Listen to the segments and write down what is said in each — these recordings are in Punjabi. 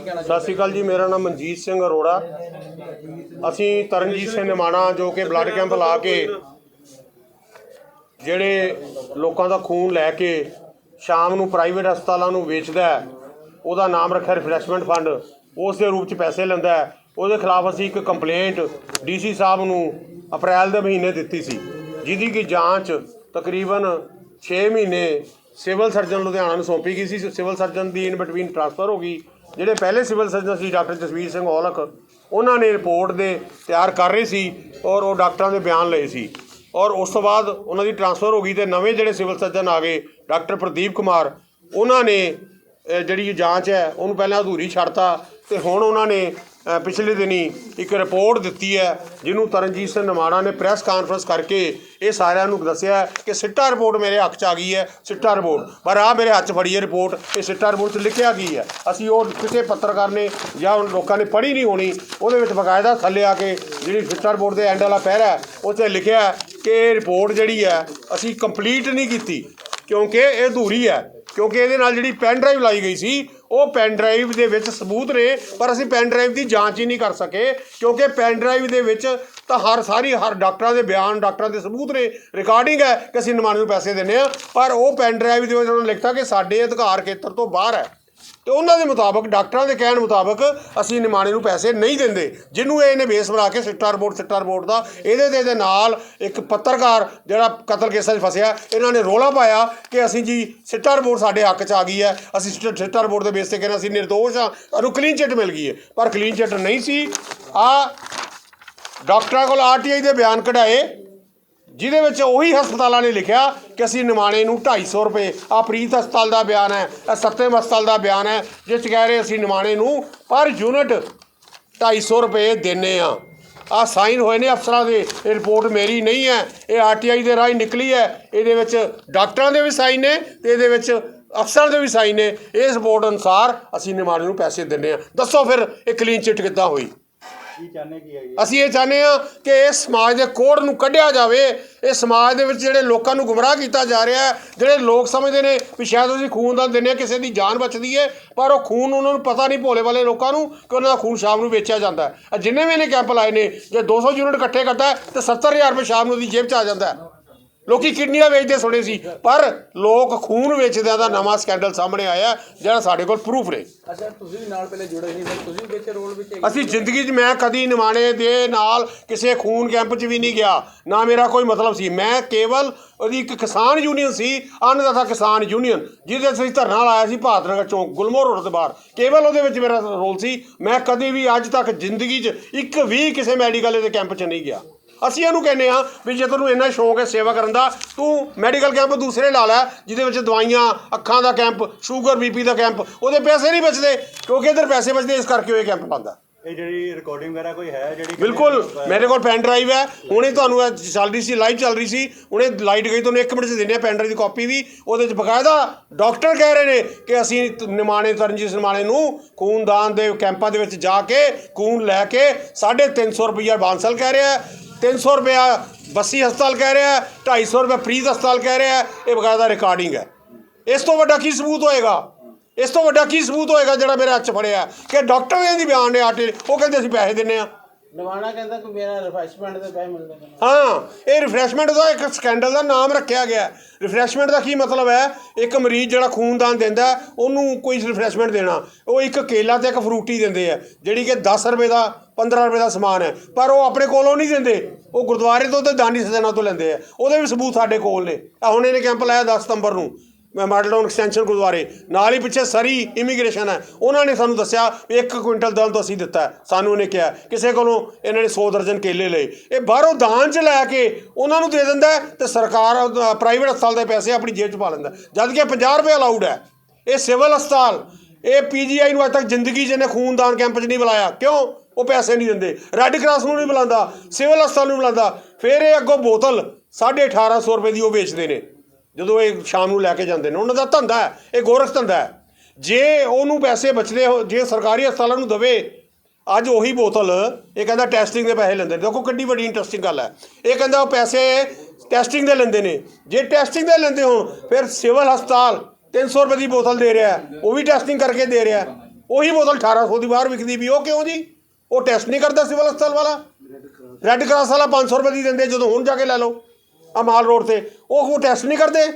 ਕੀ ਕਹਿਣਾ ਸਤਿ ਸ਼੍ਰੀ ਅਕਾਲ ਜੀ, ਮੇਰਾ ਨਾਮ ਮਨਜੀਤ ਸਿੰਘ ਅਰੋੜਾ। ਅਸੀਂ ਤਰਨਜੀਤ ਸਿੰਘ ਨਿਮਾਣਾ ਜੋ ਕਿ ਬਲੱਡ ਕੈਂਪ ਲਾ ਕੇ ਜਿਹੜੇ ਲੋਕਾਂ ਦਾ ਖੂਨ ਲੈ ਕੇ ਸ਼ਾਮ ਨੂੰ ਪ੍ਰਾਈਵੇਟ ਹਸਪਤਾਲਾਂ ਨੂੰ ਵੇਚਦਾ ਹੈ, ਉਹਦਾ ਨਾਮ ਰੱਖਿਆ ਰਿਫਰੈਸ਼ਮੈਂਟ ਫੰਡ, ਉਸ ਦੇ ਰੂਪ ਚ ਪੈਸੇ ਲੈਂਦਾ ਹੈ। ਉਹਦੇ ਖਿਲਾਫ ਅਸੀਂ ਇੱਕ ਕੰਪਲੇਂਟ ਡੀਸੀ ਸਾਹਿਬ ਨੂੰ ਅਪ੍ਰੈਲ ਦੇ ਮਹੀਨੇ ਦਿੱਤੀ ਸੀ, ਜਿਹਦੀ ਕਿ ਜਾਂਚ ਤਕਰੀਬਨ 6 ਮਹੀਨੇ ਸਿਵਲ ਸਰਜਨ ਲੁਧਿਆਣਾ ਨੂੰ ਸੌਂਪੀ ਗਈ ਸੀ। ਸਿਵਲ ਸਰਜਨ ਦੀ ਇਨ ਬਿਟਵੀਨ ਟ੍ਰਾਂਸਫਰ ਹੋ ਗਈ। ਜਿਹੜੇ ਪਹਿਲੇ ਸਿਵਲ ਸਰਜਨ ਸੀ ਡਾਕਟਰ ਜਸਵੀਰ ਸਿੰਘ ਔਲਖ, ਉਹਨਾਂ ਨੇ ਰਿਪੋਰਟ ਦੇ ਤਿਆਰ ਕਰ ਰਹੇ ਸੀ ਔਰ ਉਹ ਡਾਕਟਰਾਂ ਦੇ ਬਿਆਨ ਲਏ ਸੀ। ਔਰ ਉਸ ਤੋਂ ਬਾਅਦ ਉਹਨਾਂ ਦੀ ਟਰਾਂਸਫਰ ਹੋ ਗਈ ਤੇ ਨਵੇਂ ਜਿਹੜੇ ਸਿਵਲ ਸਰਜਨ ਆ ਗਏ, ਡਾਕਟਰ ਪ੍ਰਦੀਪ ਕੁਮਾਰ, ਉਹਨਾਂ ਨੇ ਜਿਹੜੀ ਜਾਂਚ ਹੈ, ਉਹਨੂੰ ਪਹਿਲਾਂ ਅਧੂਰੀ ਛੱਡਤਾ ਤੇ ਹੁਣ ਉਹਨਾਂ ਨੇ ਪਿਛਲੇ ਦਿਨੀ ਇੱਕ ਰਿਪੋਰਟ ਦਿੱਤੀ ਹੈ, ਜਿਹਨੂੰ ਤਰਨਜੀਤ ਸਿੰਘ ਨਮਾਣਾ ਨੇ ਪ੍ਰੈਸ ਕਾਨਫਰੰਸ ਕਰਕੇ ਇਹ ਸਾਰਿਆਂ ਨੂੰ ਦੱਸਿਆ ਕਿ ਸਿੱਟਾ ਰਿਪੋਰਟ ਮੇਰੇ ਹੱਥ 'ਚ ਆ ਗਈ ਹੈ, ਸਿੱਟਾ ਰਿਪੋਰਟ। ਪਰ ਆ ਮੇਰੇ ਹੱਥ 'ਚ ਫੜੀ ਹੈ ਰਿਪੋਰਟ, ਇਹ ਸਿੱਟਾ ਰਿਪੋਰਟ 'ਚ ਲਿਖਿਆ ਕੀ ਹੈ? ਅਸੀਂ ਉਹ ਕਿਸੇ ਪੱਤਰਕਾਰ ਨੇ ਜਾਂ ਉਹ ਲੋਕਾਂ ਨੇ ਪੜ੍ਹੀ ਨਹੀਂ ਹੋਣੀ, ਉਹਦੇ ਵਿੱਚ ਬਕਾਇਦਾ ਥੱਲੇ ਆ ਕੇ ਜਿਹੜੀ ਸਿੱਟਾ ਰਿਪੋਰਟ ਦੇ ਐਂਡ ਵਾਲਾ ਪਹਿਰਾ ਹੈ, ਉਹ 'ਤੇ ਲਿਖਿਆ ਕਿ ਇਹ ਰਿਪੋਰਟ ਜਿਹੜੀ ਹੈ, ਅਸੀਂ ਕੰਪਲੀਟ ਨਹੀਂ ਕੀਤੀ, ਕਿਉਂਕਿ ਇਹ ਅਧੂਰੀ ਹੈ, ਕਿਉਂਕਿ ਇਹਦੇ ਨਾਲ ਜਿਹੜੀ ਪੈਨ ਡਰਾਈਵ ਲਾਈ ਗਈ ਸੀ ਉਹ ਪੈਨ ਡਰਾਈਵ ਦੇ ਵਿੱਚ ਸਬੂਤ ਨੇ, ਪਰ ਅਸੀਂ ਪੈਨ ਡਰਾਈਵ ਦੀ ਜਾਂਚ ਹੀ ਨਹੀਂ ਕਰ ਸਕੇ, ਕਿਉਂਕਿ ਪੈਨ ਡਰਾਈਵ ਦੇ ਵਿੱਚ ਤਾਂ ਹਰ ਸਾਰੀ, ਹਰ ਡਾਕਟਰਾਂ ਦੇ ਬਿਆਨ, ਡਾਕਟਰਾਂ ਦੇ ਸਬੂਤ ਨੇ ਰਿਕਾਰਡਿੰਗ ਹੈ ਕਿ ਅਸੀਂ ਨਿਮਾਣੇ ਨੂੰ ਪੈਸੇ ਦਿੰਨੇ ਆ ਪਰ ਉਹ ਪੈਨ ਡਰਾਈਵ ਦੇ ਵਿੱਚ ਉਹਨਾਂ ਨੇ ਲਿਖਤਾ ਕਿ ਸਾਡੇ ਅਧਿਕਾਰ ਖੇਤਰ ਤੋਂ ਬਾਹਰ ਹੈ। ਤੇ ਉਹਨਾਂ ਦੇ ਮੁਤਾਬਕ, ਡਾਕਟਰਾਂ ਦੇ ਕਹਿਣ ਮੁਤਾਬਕ ਅਸੀਂ ਨਿਮਾਣੇ ਨੂੰ ਪੈਸੇ ਨਹੀਂ ਦਿੰਦੇ। ਜਿਹਨੂੰ ਇਹਨੇ ਬੇਸ ਬਣਾ ਕੇ ਸਿੱਟਾ ਰਿਪੋਰਟ ਸਿੱਟਾ ਰਿਪੋਰਟ ਦਾ, ਇਹਦੇ ਦੇ ਦੇ ਨਾਲ ਇੱਕ ਪੱਤਰਕਾਰ ਜਿਹੜਾ ਕਤਲ ਕੇਸਾਂ 'ਚ ਫਸਿਆ, ਇਹਨਾਂ ਨੇ ਰੋਲਾ ਪਾਇਆ ਕਿ ਅਸੀਂ ਜੀ ਸਿੱਟਾ ਰਿਪੋਰਟ ਸਾਡੇ ਹੱਕ 'ਚ ਆ ਗਈ ਹੈ। ਅਸੀਂ ਸਿੱਟਾ- ਸਿੱਟਾ ਰਿਪੋਰਟ ਦੇ ਬੇਸ ਤੇ ਕਹਿੰਦੇ ਅਸੀਂ ਨਿਰਦੋਸ਼ ਹਾਂ, ਸਾਨੂੰ ਕਲੀਨ ਚਿੱਟ ਮਿਲ ਗਈ ਹੈ। ਪਰ ਕਲੀਨ ਚਿੱਟ ਨਹੀਂ ਸੀ। ਆ ਡਾਕਟਰਾਂ ਕੋਲ ਆਰਟੀਆਈ ਦੇ ਬਿਆਨ ਕਢਾਏ। ਜਿਹਦੇ ਵਿੱਚ ਉਹੀ ਹਸਪਤਾਲਾਂ ਨੇ ਲਿਖਿਆ ਕਿ ਅਸੀਂ ਨਿਮਾਣੇ ਨੂੰ 250 ਰੁਪਏ ਆ ਪ੍ਰੀਤ ਹਸਪਤਾਲ ਦਾ ਬਿਆਨ ਹੈ ਇਹ ਸੱਤਮ ਹਸਪਤਾਲ ਦਾ ਬਿਆਨ ਹੈ, ਜਿਸ 'ਚ ਕਹਿ ਰਹੇ ਅਸੀਂ ਨਿਮਾਣੇ ਨੂੰ ਪਰ ਯੂਨਿਟ 250 ਰੁਪਏ ਦਿੰਨੇ ਆ। ਆ ਸਾਈਨ ਹੋਏ ਨੇ ਅਫਸਰਾਂ ਦੇ, ਇਹ ਰਿਪੋਰਟ ਮੇਰੀ ਨਹੀਂ ਹੈ, ਇਹ ਆਰਟੀਆਈ ਦੇ ਰਾਹੀਂ ਨਿਕਲੀ ਹੈ, ਇਹਦੇ ਵਿੱਚ ਡਾਕਟਰਾਂ ਦੇ ਵੀ ਸਾਈਨ ਨੇ ਤੇ ਇਹਦੇ ਵਿੱਚ ਅਫਸਰਾਂ ਦੇ ਵੀ ਸਾਈਨ ਨੇ। ਇਸ ਰਿਪੋਰਟ ਅਨੁਸਾਰ ਅਸੀਂ ਨਿਮਾਣੇ ਨੂੰ ਪੈਸੇ ਦਿੰਨੇ ਆ। ਦੱਸੋ ਫਿਰ ਇਹ ਕਲੀਨ ਚਿੱਟ ਕਿੱਦਾਂ ਹੋਈ? ਅਸੀਂ ਇਹ ਚਾਹੁੰਦੇ ਹਾਂ ਕਿ ਇਸ ਸਮਾਜ ਦੇ ਕੋੜ ਨੂੰ ਕੱਢਿਆ ਜਾਵੇ। ਇਹ ਸਮਾਜ ਦੇ ਵਿੱਚ ਜਿਹੜੇ ਲੋਕਾਂ ਨੂੰ ਗੁੰਮਰਾਹ ਕੀਤਾ ਜਾ ਰਿਹਾ ਹੈ, ਜਿਹੜੇ ਲੋਕ ਸਮਝਦੇ ਨੇ ਵੀ ਸ਼ਾਇਦ ਅਸੀਂ ਖੂਨਦਾਨ ਦਿੰਦੇ ਹਾਂ, ਕਿਸੇ ਦੀ ਜਾਨ ਬਚਦੀ ਹੈ, ਪਰ ਉਹ ਖੂਨ ਉਹਨਾਂ ਨੂੰ ਪਤਾ ਨਹੀਂ ਭੋਲੇ ਵਾਲੇ ਲੋਕਾਂ ਨੂੰ ਕਿ ਉਹਨਾਂ ਦਾ ਖੂਨ ਸ਼ਾਮ ਨੂੰ ਵੇਚਿਆ ਜਾਂਦਾ ਹੈ। ਜਿੰਨੇ ਵੀ ਇਹਨੇ ਕੈਂਪ ਲਾਏ ਨੇ, ਜੇ 200 ਯੂਨਿਟ ਇਕੱਠੇ ਕਰਦਾ ਹੈ, ਤੇ 70000 ਰੁਪਏ ਸ਼ਾਮ ਨੂੰ ਉਹਦੀ ਜੇਬ 'ਚ ਆ ਜਾਂਦਾ ਹੈ। ਲੋਕੀ ਕਿਡਨੀਆਂ ਵੇਚਦੇ ਸੁਣੇ ਸੀ ਪਰ ਲੋਕ ਖੂਨ ਵੇਚਦਿਆਂ ਦਾ ਨਵਾਂ ਸਕੈਂਡਲ ਸਾਹਮਣੇ ਆਇਆ ਜਿਹੜਾ ਸਾਡੇ ਕੋਲ ਪ੍ਰੂਫ ਨੇ। ਅੱਛਾ ਤੁਸੀਂ ਨਾਲ ਪਹਿਲੇ ਜੁੜੇ ਸੀ ਫਿਰ ਤੁਸੀਂ ਵਿੱਚ ਰੋਲ ਵਿੱਚ। ਅਸੀਂ ਜ਼ਿੰਦਗੀ 'ਚ ਮੈਂ ਕਦੀ ਨਿਮਾਣੇ ਦੇ ਨਾਲ ਕਿਸੇ ਖੂਨ ਕੈਂਪ 'ਚ ਵੀ ਨਹੀਂ ਗਿਆ ਨਾ ਮੇਰਾ ਕੋਈ ਮਤਲਬ ਸੀ। ਮੈਂ ਕੇਵਲ ਉਹਦੀ ਇੱਕ ਕਿਸਾਨ ਯੂਨੀਅਨ ਸੀ ਅੰਨਦਾਤਾ ਕਿਸਾਨ ਯੂਨੀਅਨ ਜਿਹਦੇ ਅਸੀਂ ਧਰਨਾ ਲਾਇਆ ਸੀ ਭਾਰਤ ਨਗਰ ਚੌਂਕ ਗੁਲਮੋਹਰ ਰੋਡ ਦੇ ਬਾਹਰ। ਕੇਵਲ ਉਹਦੇ ਵਿੱਚ ਮੇਰਾ ਰੋਲ ਸੀ। ਮੈਂ ਕਦੀ ਵੀ ਅੱਜ ਤੱਕ ਜ਼ਿੰਦਗੀ 'ਚ ਇੱਕ ਵੀ ਕਿਸੇ ਮੈਡੀਕਲ ਦੇ ਕੈਂਪ 'ਚ ਨਹੀਂ ਗਿਆ। ਅਸੀਂ ਇਹਨੂੰ ਕਹਿੰਦੇ ਆ ਵੀ ਜੇ ਤੈਨੂੰ ਇੰਨਾ ਸ਼ੌਂਕ ਹੈ ਸੇਵਾ ਕਰਨ ਦਾ ਤੂੰ ਮੈਡੀਕਲ ਕੈਂਪ ਦੂਸਰੇ ਲਾ ਲੈ ਜਿਹਦੇ ਵਿੱਚ ਦਵਾਈਆਂ ਅੱਖਾਂ ਦਾ ਕੈਂਪ ਸ਼ੂਗਰ ਬੀਪੀ ਦਾ ਕੈਂਪ ਉਹਦੇ ਪੈਸੇ ਨਹੀਂ ਬਚਦੇ ਕਿਉਂਕਿ ਇਧਰ ਪੈਸੇ ਬਚਦੇ ਇਸ ਕਰਕੇ ਉਹ ਇਹ ਕੈਂਪ ਲਾਉਂਦਾ ਇਹ ਜਿਹੜੀ ਰਿਕਾਰਡਿੰਗ ਵਗੈਰਾ ਕੋਈ ਹੈ ਜਿਹੜੀ ਬਿਲਕੁਲ ਮੇਰੇ ਕੋਲ ਪੈਨ ਡਰਾਈਵ ਹੈ ਹੁਣੇ ਤੁਹਾਨੂੰ ਇਹ ਚੱਲ ਰਹੀ ਸੀ ਲਾਈਵ ਚੱਲ ਰਹੀ ਸੀ ਹੁਣੇ ਲਾਈਟ ਗਈ ਤੁਹਾਨੂੰ 1 ਮਿੰਟ 'ਚ ਦਿੰਦੇ ਆ ਪੈਨ ਡਰਾਈਵ ਦੀ ਕਾਪੀ ਵੀ ਉਹਦੇ 'ਚ ਬਕਾਇਦਾ ਡਾਕਟਰ ਕਹਿ ਰਹੇ ਨੇ ਕਿ ਅਸੀਂ ਨਿਮਾਣੇ ਤਰਨਜੀਤ ਨਿਮਾਣੇ ਨੂੰ ਖੂਨਦਾਨ ਦੇ ਕੈਂਪਾਂ ਦੇ ਵਿੱਚ ਜਾ ਕੇ ਖੂਨ ਲੈ ਕੇ 350 ਰੁਪਈਆ ਬਾਂਸਲ ਕਹਿ ਰਿਹਾ 300 ਰੁਪਇਆ ਬੱਸੀ ਹਸਪਤਾਲ ਕਹਿ ਰਿਹਾ ਹੈ, 250 ਰੁਪਏ ਫਰੀਦ ਹਸਪਤਾਲ ਕਹਿ ਰਿਹਾ ਇਹ ਬਕਾਇਦਾ ਰਿਕਾਰਡਿੰਗ ਹੈ। ਇਸ ਤੋਂ ਵੱਡਾ ਕੀ ਸਬੂਤ ਹੋਏਗਾ? ਇਸ ਤੋਂ ਵੱਡਾ ਕੀ ਸਬੂਤ ਹੋਏਗਾ ਜਿਹੜਾ ਮੇਰੇ ਹੱਥ 'ਚ ਫੜਿਆ? ਕਿ ਡਾਕਟਰ ਦੇ ਦੀ ਬਿਆਨ ਨੇ ਆਟੇ ਉਹ ਕਹਿੰਦੇ ਅਸੀਂ ਪੈਸੇ ਦਿੰਨੇ ਆ ਨਵਾਣਾ ਕਹਿੰਦਾ ਕਿ ਮੇਰਾ ਰਿਫਰੈਸ਼ਮੈਂਟ ਦੇ ਪੈਸੇ ਮਿਲਦੇ ਨੇ। ਹਾਂ, ਇਹ ਰਿਫਰੈਸ਼ਮੈਂਟ ਦਾ ਇੱਕ ਸਕੈਂਡਲ ਦਾ ਨਾਮ ਰੱਖਿਆ ਗਿਆ। ਰਿਫਰੈਸ਼ਮੈਂਟ ਦਾ ਕੀ ਮਤਲਬ ਹੈ? ਇੱਕ ਮਰੀਜ਼ ਜਿਹੜਾ ਖੂਨਦਾਨ ਦਿੰਦਾ, ਉਹਨੂੰ ਕੋਈ ਰਿਫਰੈਸ਼ਮੈਂਟ ਦੇਣਾ। ਉਹ ਇੱਕ ਕੇਲਾ ਤੇ ਇੱਕ ਫਰੂਟੀ ਦਿੰਦੇ ਆ, ਜਿਹੜੀ ਕਿ 10 ਰੁਪਏ ਦਾ 15 ਰੁਪਏ ਦਾ ਸਮਾਨ ਹੈ। ਪਰ ਉਹ ਆਪਣੇ ਕੋਲੋਂ ਨਹੀਂ ਦਿੰਦੇ। ਉਹ ਗੁਰਦੁਆਰੇ ਤੋਂ ਤੇ ਦਾਨੀ ਸੱਜਣਾ ਤੋਂ ਲੈਂਦੇ ਆ। ਉਹਦੇ ਵੀ ਸਬੂਤ ਸਾਡੇ ਕੋਲ ਨੇ। ਆ ਹੁਣ ਇਹਨੇ ਕੈਂਪ ਲਾਇਆ 10 ਸਤੰਬਰ ਨੂੰ। ਮਾਡਲ ਟਾਊਨ ਐਕਸਟੈਂਸ਼ਨ ਗੁਰਦੁਆਰੇ, ਨਾਲ ਹੀ ਪਿੱਛੇ ਸਰੀ ਇਮੀਗ੍ਰੇਸ਼ਨ ਹੈ। ਉਹਨਾਂ ਨੇ ਸਾਨੂੰ ਦੱਸਿਆ ਵੀ 1 ਕੁਇੰਟਲ ਦਾਲ ਤੋਂ ਅਸੀਂ ਦਿੱਤਾ ਸਾਨੂੰ ਉਹਨੇ ਕਿਹਾ, ਕਿਸੇ ਕੋਲੋਂ ਇਹਨਾਂ ਨੇ 100 ਦਰਜਨ ਕੇਲੇ ਲਏ। ਇਹ ਬਾਹਰੋਂ ਦਾਨ ਚ ਲੈ ਕੇ ਉਹਨਾਂ ਨੂੰ ਦੇ ਦਿੰਦਾ ਹੈ ਤੇ ਸਰਕਾਰ ਪ੍ਰਾਈਵੇਟ ਹਸਪਤਾਲ ਦੇ ਪੈਸੇ ਆਪਣੀ ਜੇਬ ਚ ਪਾ ਲੈਂਦਾ ਜਦ ਕਿ 50 ਰੁਪਏ ਅਲਾਉਡ ਹੈ। ਇਹ ਸਿਵਲ ਹਸਪਤਾਲ, ਇਹ ਪੀਜੀਆਈ ਨੂੰ ਅੱਜ ਤੱਕ ਜ਼ਿੰਦਗੀ 'ਚ ਇਹਨੇ ਖੂਨਦਾਨ ਕੈਂਪ 'ਚ ਨਹੀਂ ਬੁਲਾਇਆ। ਕਿਉਂ? ਉਹ ਪੈਸੇ ਨਹੀਂ ਦਿੰਦੇ। ਰੈੱਡ ਕਰਾਸ ਨੂੰ ਨਹੀਂ ਬੁਲਾਉਂਦਾ, ਸਿਵਲ ਹਸਪਤਾਲ ਨੂੰ ਬੁਲਾਉਂਦਾ। ਫਿਰ ਇਹ ਅੱਗੋਂ ਬੋਤਲ 1850 ਰੁਪਏ ਦੀ ਉਹ ਵੇਚਦੇ ਨੇ। ਜਦੋਂ ਇਹ ਸ਼ਾਮ ਨੂੰ ਲੈ ਕੇ ਜਾਂਦੇ ਨੇ, ਉਹਨਾਂ ਦਾ ਧੰਦਾ ਹੈ, ਇਹ ਗੋਰਖ ਧੰਦਾ ਹੈ। ਜੇ ਉਹਨੂੰ ਪੈਸੇ ਬਚਦੇ ਹੋ, ਜੇ ਸਰਕਾਰੀ ਹਸਪਤਾਲਾਂ ਨੂੰ ਦਵੇ, ਅੱਜ ਉਹੀ ਬੋਤਲ, ਇਹ ਕਹਿੰਦਾ ਟੈਸਟਿੰਗ ਦੇ ਪੈਸੇ ਲੈਂਦੇ ਨੇ। ਦੇਖੋ ਕਿੰਨੀ ਵੱਡੀ ਇੰਟਰਸਟਿੰਗ ਗੱਲ ਹੈ। ਇਹ ਕਹਿੰਦਾ ਉਹ ਪੈਸੇ ਟੈਸਟਿੰਗ ਦੇ ਲੈਂਦੇ ਨੇ। ਜੇ ਟੈਸਟਿੰਗ ਦੇ ਲੈਂਦੇ ਹੋਣ, ਫਿਰ ਸਿਵਲ ਹਸਪਤਾਲ 300 ਰੁਪਏ ਦੀ ਬੋਤਲ ਦੇ ਰਿਹਾ ਉਹ ਵੀ ਟੈਸਟਿੰਗ ਕਰਕੇ ਦੇ ਰਿਹਾ ਉਹੀ ਬੋਤਲ 1800 ਦੀ ਬਾਹਰ ਵਿਕਦੀ ਵੀ, ਉਹ ਕਿਉਂ ਜੀ? ਉਹ ਟੈਸਟ ਨਹੀਂ ਕਰਦਾ ਸਿਵਲ ਹਸਪਤਾਲ ਵਾਲਾ। ਰੈੱਡ ਕਰਾਸ ਵਾਲਾ 500 ਰੁਪਏ ਦੀ ਦਿੰਦੇ ਜਦੋਂ ਹੁਣ ਜਾ ਕੇ ਲੈ ਲਓ। ਅਮਾਲ ਰੋਡ ਤੇ। ਉਹ ਟੈਸਟ ਨਹੀਂ ਕਰਦੇ।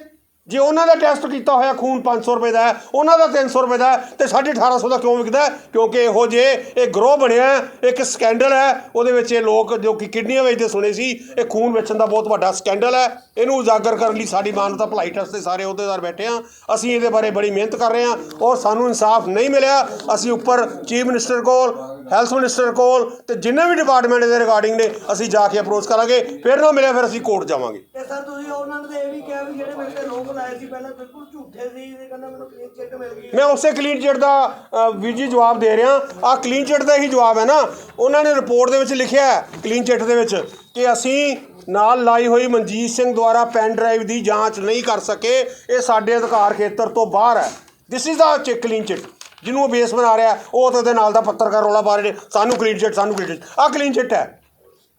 ਜੇ ਉਹਨਾਂ ਦਾ ਟੈਸਟ ਕੀਤਾ ਹੋਇਆ ਖੂਨ 500 ਰੁਪਏ ਦਾ ਹੈ ਉਹਨਾਂ ਦਾ 300 ਰੁਪਏ ਦਾ ਹੈ, ਤੇ 1850 ਦਾ ਕਿਉਂ ਵਿਕਦਾ ਕਿਉਂਕਿ ਇਹੋ ਜੇ ਇਹ ਗਰੋਹ ਬਣਿਆ ਇੱਕ ਸਕੈਂਡਲ ਹੈ ਉਹਦੇ ਵਿੱਚ ਇਹ ਲੋਕ ਜੋ ਕਿ ਕਿਡਨੀਆਂ ਵੇਚਦੇ ਸੁਣੇ ਸੀ ਇਹ ਖੂਨ ਵੇਚਣ ਦਾ ਬਹੁਤ ਵੱਡਾ ਸਕੈਂਡਲ ਹੈ। ਇਹਨੂੰ ਉਜਾਗਰ ਕਰਨ ਲਈ ਸਾਡੀ ਮਾਨਤਾ ਭਲਾਈ ਟਰਸਟ ਦੇ ਸਾਰੇ ਅਹੁਦੇਦਾਰ ਬੈਠੇ ਆ ਅਸੀਂ ਇਹਦੇ ਬਾਰੇ ਬੜੀ ਮਿਹਨਤ ਕਰ ਰਹੇ ਹਾਂ ਔਰ ਸਾਨੂੰ ਇਨਸਾਫ ਨਹੀਂ ਮਿਲਿਆ। ਅਸੀਂ ਉੱਪਰ ਚੀਫ ਮਿਨਿਸਟਰ ਕੋਲ ਹੈਲਥ ਮਿਨਿਸਟਰ ਕੋਲ ਤੇ ਜਿੰਨੇ ਵੀ ਡਿਪਾਰਟਮੈਂਟ ਦੇ ਰਿਗਾਰਡਿੰਗ ਨੇ ਅਸੀਂ ਜਾ ਕੇ ਅਪਰੋਚ ਕਰਾਂਗੇ ਫਿਰ ਨਾ ਮਿਲਿਆ ਫਿਰ ਅਸੀਂ ਕੋਰਟ ਜਾਵਾਂਗੇ। ਤੇ ਸਰ ਤੁਸੀਂ ਉਹਨਾਂ ਨੇ ਇਹ ਵੀ ਕਿਹਾ ਵੀ ਜਿਹੜੇ ਮੇਰੇ ਤੇ ਲੋਕ ਲਾਏ ਸੀ ਪਹਿਲਾਂ ਬਿਲਕੁਲ ਝੂਠੇ ਸੀ ਤੇ ਕਹਿੰਦਾ ਮੈਨੂੰ ਕਲੀਨ ਚਿੱਟ ਮਿਲ ਗਈ। ਮੈਂ ਉਸੇ ਕਲੀਨ ਚਿਟ ਦਾ ਵੀਰ ਜੀ ਜਵਾਬ ਦੇ ਰਿਹਾ। ਆ ਕਲੀਨ ਚਿਟ ਦਾ ਹੀ ਜਵਾਬ ਹੈ ਨਾ। ਉਹਨਾਂ ਨੇ ਰਿਪੋਰਟ ਦੇ ਵਿੱਚ ਲਿਖਿਆ ਹੈ ਕਲੀਨ ਚਿਟ ਦੇ ਵਿੱਚ ਕਿ ਅਸੀਂ ਨਾਲ ਲਾਈ ਹੋਈ ਮਨਜੀਤ ਸਿੰਘ ਦੁਆਰਾ ਪੈਨ ਡਰਾਈਵ ਦੀ ਜਾਂਚ ਨਹੀਂ ਕਰ ਸਕੇ। ਇਹ ਸਾਡੇ ਅਧਿਕਾਰ ਖੇਤਰ ਤੋਂ ਬਾਹਰ ਹੈ। This is the clean chit ਜਿਹਨੂੰ ਉਹ ਬੇਸ ਬਣਾ ਰਿਹਾ, ਉਹ ਤਾਂ ਉਹਦੇ ਨਾਲ ਦਾ ਪੱਤਰਕਾਰ ਰੋਲਾ ਪਾ ਰਹੇ ਨੇ। ਸਾਨੂੰ ਕਲੀਨ ਚਿੱਟ ਸਾਨੂੰ ਕਲੀਨ ਚਿਟ ਆ ਕਲੀਨ ਚਿੱਟ ਹੈ।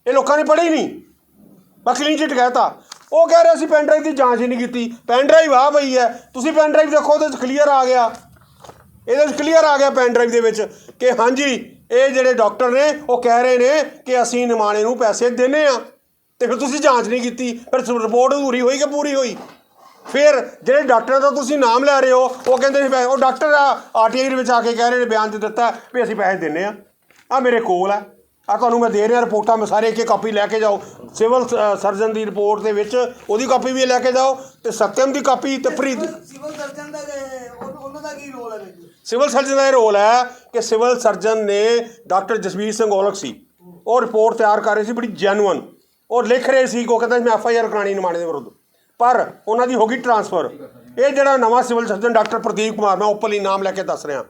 ਇਹ ਲੋਕਾਂ ਨੇ ਪੜ੍ਹੀ ਨਹੀਂ। ਮੈਂ ਕਲੀਨ ਚਿਟ ਕਹਿਤਾ। ਉਹ ਕਹਿ ਰਿਹਾ ਸੀ ਪੈਨ ਡਰਾਈਵ ਦੀ ਜਾਂਚ ਹੀ ਨਹੀਂ ਕੀਤੀ। ਪੈਨ ਡਰਾਈਵ ਆ ਪਈ ਹੈ। ਤੁਸੀਂ ਪੈਨ ਡਰਾਈਵ ਦੇਖੋ, ਉਹਦੇ ਵਿੱਚ ਕਲੀਅਰ ਆ ਗਿਆ। ਇਹਦੇ ਵਿੱਚ ਕਲੀਅਰ ਆ ਗਿਆ ਪੈਨ ਡਰਾਈਵ ਦੇ ਵਿੱਚ ਕਿ ਹਾਂਜੀ, ਇਹ ਜਿਹੜੇ ਡਾਕਟਰ ਨੇ, ਉਹ ਕਹਿ ਰਹੇ ਨੇ ਕਿ ਅਸੀਂ ਨਿਮਾਣੇ ਨੂੰ ਪੈਸੇ ਦਿੰਨੇ ਆ। ਤੇ ਫਿਰ ਤੁਸੀਂ ਜਾਂਚ ਨਹੀਂ ਕੀਤੀ। ਫਿਰ ਰਿਪੋਰਟ ਅਧੂਰੀ ਹੋਈ ਕਿ ਪੂਰੀ ਹੋਈ? ਫਿਰ ਜਿਹੜੇ ਡਾਕਟਰਾਂ ਦਾ ਤੁਸੀਂ ਨਾਮ ਲੈ ਰਹੇ ਹੋ ਉਹ ਕਹਿੰਦੇ ਪੈਸੇ ਉਹ ਡਾਕਟਰ ਆ ਆਰਟੀਆਈ ਦੇ ਵਿੱਚ ਆ ਕੇ ਕਹਿ ਰਹੇ ਨੇ ਬਿਆਨ ਦੇ ਦਿੱਤਾ ਵੀ ਅਸੀਂ ਪੈਸੇ ਦਿੰਨੇ ਆ ਆ ਮੇਰੇ ਕੋਲ ਆ। ਆ ਤੁਹਾਨੂੰ ਮੈਂ ਦੇ ਰਿਹਾ ਰਿਪੋਰਟਾਂ ਮੈਂ ਸਾਰੇ ਇੱਕ ਇੱਕ ਕਾਪੀ ਲੈ ਕੇ ਜਾਓ। ਸਿਵਲ ਸਰਜਨ ਦੀ ਰਿਪੋਰਟ ਦੇ ਵਿੱਚ ਉਹਦੀ ਕਾਪੀ ਵੀ ਲੈ ਕੇ ਜਾਓ ਤੇ ਸਤਿਅਮ ਦੀ ਕਾਪੀ ਤੇ ਪ੍ਰੀਤ ਸਿਵਲ ਸਰਜਨ ਦਾ ਉਹਨਾਂ ਦਾ ਕੀ ਰੋਲ ਹੈ ਵਿੱਚ ਸਿਵਲ ਸਰਜਨ ਦਾ ਇਹ ਰੋਲ ਹੈ ਕਿ ਸਿਵਲ ਸਰਜਨ ਨੇ ਡਾਕਟਰ ਜਸਵੀਰ ਸਿੰਘ ਔਲਖ ਸੀ। ਉਹ ਰਿਪੋਰਟ ਤਿਆਰ ਕਰ ਰਹੇ ਸੀ ਬੜੀ ਜੈਨੂਅਨ ਉਹ ਲਿਖ ਰਹੇ ਸੀ ਕਿ ਕਹਿੰਦਾ ਮੈਂ ਐਫ ਆਈ ਆਰ ਕਰਾਣੀ ਨਿਮਾਣੇ ਦੇ ਵਿਰੁੱਧ। ਪਰ ਉਹਨਾਂ ਦੀ ਹੋ ਗਈ ਟਰਾਂਸਫਰ। ਇਹ ਜਿਹੜਾ ਨਵਾਂ civil surgeon doctor Pradeep Kumar, ਮੈਂ ਉੱਪਰਲੀ ਨਾਮ ਲੈ ਕੇ ਦੱਸ ਰਿਹਾ।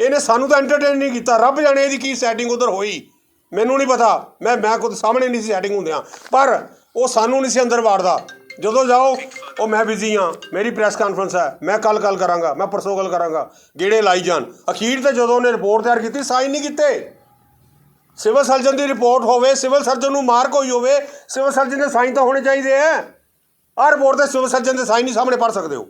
ਇਹਨੇ ਸਾਨੂੰ ਤਾਂ ਐਂਟਰਟੇਨ ਨਹੀਂ ਕੀਤਾ। ਰੱਬ ਜਾਣੇ ਇਹਦੀ ਕੀ ਸੈਟਿੰਗ ਉਧਰ ਹੋਈ। ਮੈਨੂੰ ਨਹੀਂ ਪਤਾ। ਮੈਂ ਮੈਂ ਖੁਦ ਸਾਹਮਣੇ ਨਹੀਂ ਸੀ ਸੈਟਿੰਗ ਹੁੰਦਿਆਂ। ਪਰ ਉਹ ਸਾਨੂੰ ਨਹੀਂ ਸੀ ਅੰਦਰ ਵਾੜਦਾ ਜਦੋਂ ਜਾਓ, ਉਹ ਮੈਂ ਬਿਜ਼ੀ ਹਾਂ। ਮੇਰੀ ਪ੍ਰੈਸ ਕਾਨਫਰੰਸ ਹੈ। ਮੈਂ ਕੱਲ ਗੱਲ ਕਰਾਂਗਾ। ਮੈਂ ਪਰਸੋਂ ਗੱਲ ਕਰਾਂਗਾ। ਗੇੜੇ ਲਾਈ ਜਾਣ। ਅਖੀਰ ਤੇ ਜਦੋਂ ਉਹਨੇ ਰਿਪੋਰਟ ਤਿਆਰ ਕੀਤੀ ਸਾਈਨ ਨਹੀਂ ਕੀਤੇ। ਸਿਵਲ ਸਰਜਨ ਦੀ ਰਿਪੋਰਟ ਹੋਵੇ, ਸਿਵਲ ਸਰਜਨ ਨੂੰ ਮਾਰਕ ਹੋਈ ਹੋਵੇ, ਸਿਵਲ ਸਰਜਨ ਦੇ ਸਾਈਨ ਤਾਂ ਹੋਣੇ ਚਾਹੀਦੇ ਐ ਆਹ ਰਿਪੋਰਟ ਤੇ ਸਿਵਲ ਸਰਜਨ ਦੇ ਸਾਈਨ ਨਹੀਂ ਸਾਹਮਣੇ ਪੜ ਸਕਦੇ ਹੋ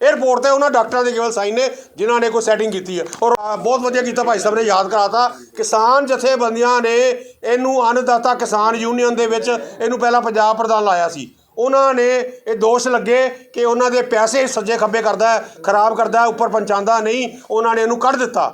ਇਹ ਰਿਪੋਰਟ ਤੇ ਉਹਨਾਂ ਡਾਕਟਰਾਂ ਦੇ ਕੇਵਲ ਸਾਈਨ ਨੇ, ਜਿਨ੍ਹਾਂ ਨੇ ਕੋਈ ਸੈਟਿੰਗ ਕੀਤੀ ਹੈ। ਔਰ ਬਹੁਤ ਵਧੀਆ ਕੀਤਾ ਭਾਈ ਸਾਹਿਬ ਨੇ, ਯਾਦ ਕਰਾਤਾ। ਕਿਸਾਨ ਜਥੇਬੰਦੀਆਂ ਨੇ ਇਹਨੂੰ ਅੰਨਦਾਤਾ ਕਿਸਾਨ ਯੂਨੀਅਨ ਦੇ ਵਿੱਚ ਇਹਨੂੰ ਪਹਿਲਾਂ ਪੰਜਾਬ ਪ੍ਰਧਾਨ ਲਾਇਆ ਸੀ। ਉਹਨਾਂ ਨੇ ਇਹ ਦੋਸ਼ ਲੱਗੇ ਕਿ ਉਹਨਾਂ ਦੇ ਪੈਸੇ ਸੱਜੇ ਖੱਬੇ ਕਰਦਾ ਹੈ, ਖਰਾਬ ਕਰਦਾ ਹੈ, ਉੱਪਰ ਪਹੁੰਚਾਉਂਦਾ ਨਹੀਂ। ਉਹਨਾਂ ਨੇ ਇਹਨੂੰ ਕੱਢ ਦਿੱਤਾ।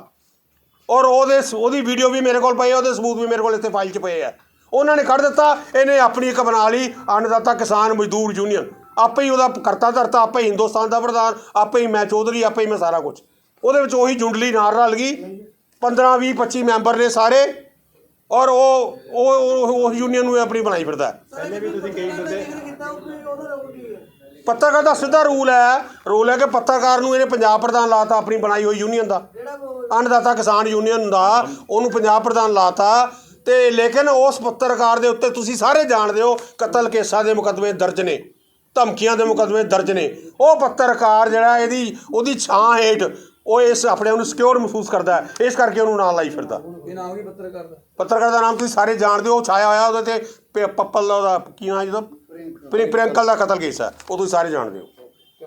ਔਰ ਉਹਦੇ ਉਹਦੀ ਵੀਡੀਓ ਵੀ ਮੇਰੇ ਕੋਲ ਪਈ ਹੈ, ਉਹਦੇ ਸਬੂਤ ਵੀ ਮੇਰੇ ਕੋਲ ਇੱਥੇ ਫਾਈਲ 'ਚ ਪਏ ਆ। ਉਹਨਾਂ ਨੇ ਕੱਢ ਦਿੱਤਾ ਇਹਨੇ ਆਪਣੀ ਇੱਕ ਬਣਾ ਲਈ ਅੰਨਦਾਤਾ ਕਿਸਾਨ ਮਜ਼ਦੂਰ ਯੂਨੀਅਨ। ਆਪੇ ਹੀ ਉਹਦਾ ਕਰਤਾ ਧਰਤਾ ਆਪੇ ਹੀ ਹਿੰਦੁਸਤਾਨ ਦਾ ਪ੍ਰਧਾਨ ਆਪੇ ਹੀ ਮੈਂ ਚੌਧਰੀ ਆਪੇ ਹੀ ਮੈਂ ਸਾਰਾ ਕੁਝ ਉਹਦੇ ਵਿੱਚ ਉਹੀ ਜੁੰਡਲੀ ਨਾਲ ਰਲ ਗਈ। 15 20 25 ਮੈਂਬਰ ਨੇ ਸਾਰੇ ਔਰ ਉਹ ਉਹ ਉਹ- ਉਹ ਯੂਨੀਅਨ ਨੂੰ ਇਹ ਆਪਣੀ ਬਣਾਈ ਫਿਰਦਾ ਹੈ। ਪਹਿਲੇ ਵੀ ਤੁਸੀਂ ਪੱਤਰਕਾਰ ਦਾ ਸਿੱਧਾ ਰੂਲ ਹੈ ਰੂਲ ਹੈ ਕਿ ਪੱਤਰਕਾਰ ਨੂੰ ਇਹਨੇ ਪੰਜਾਬ ਪ੍ਰਧਾਨ ਲਾਤਾ ਆਪਣੀ ਬਣਾਈ ਹੋਈ ਯੂਨੀਅਨ ਦਾ। ਅੰਨਦਾਤਾ ਕਿਸਾਨ ਯੂਨੀਅਨ ਦਾ ਉਹਨੂੰ ਪੰਜਾਬ ਪ੍ਰਧਾਨ ਲਾਤਾ। ਤੇ ਲੇਕਿਨ ਉਸ ਪੱਤਰਕਾਰ ਦੇ ਉੱਤੇ ਤੁਸੀਂ ਸਾਰੇ ਜਾਣਦੇ ਹੋ ਕਤਲ ਕੇਸਾਂ ਦੇ ਮੁਕੱਦਮੇ ਦਰਜ ਨੇ ਧਮਕੀਆਂ ਦੇ ਮੁਕੱਦਮੇ ਦਰਜ ਨੇ। ਉਹ ਪੱਤਰਕਾਰ ਜਿਹੜਾ ਇਹਦੀ ਉਹਦੀ ਛਾਂ ਹੇਠ ਉਹ ਇਸ ਆਪਣੇ ਆਪ ਨੂੰ ਸਿਕਿਉਰ ਮਹਿਸੂਸ ਕਰਦਾ ਹੈ। ਇਸ ਕਰਕੇ ਉਹਨੂੰ ਨਾਲ ਲਾਈ ਫਿਰਦਾ। ਇਹ ਨਾਮ ਕੀ ਪੱਤਰਕਾਰ ਦਾ? ਪੱਤਰਕਾਰ ਦਾ ਨਾਮ ਤੁਸੀਂ ਸਾਰੇ ਜਾਣਦੇ ਹੋ ਉਹ ਛਾਇਆ ਹੋਇਆ ਉਹਦੇ ਤੇ ਪੱਪਲ ਦਾ ਕੀ ਨਾਮ ਜਿਹਦਾ ਪ੍ਰਿੰਕਲ ਦਾ ਕਤਲ ਕੇਸ ਹੈ। ਉਹ ਤੁਸੀਂ ਸਾਰੇ ਜਾਣਦੇ ਹੋ।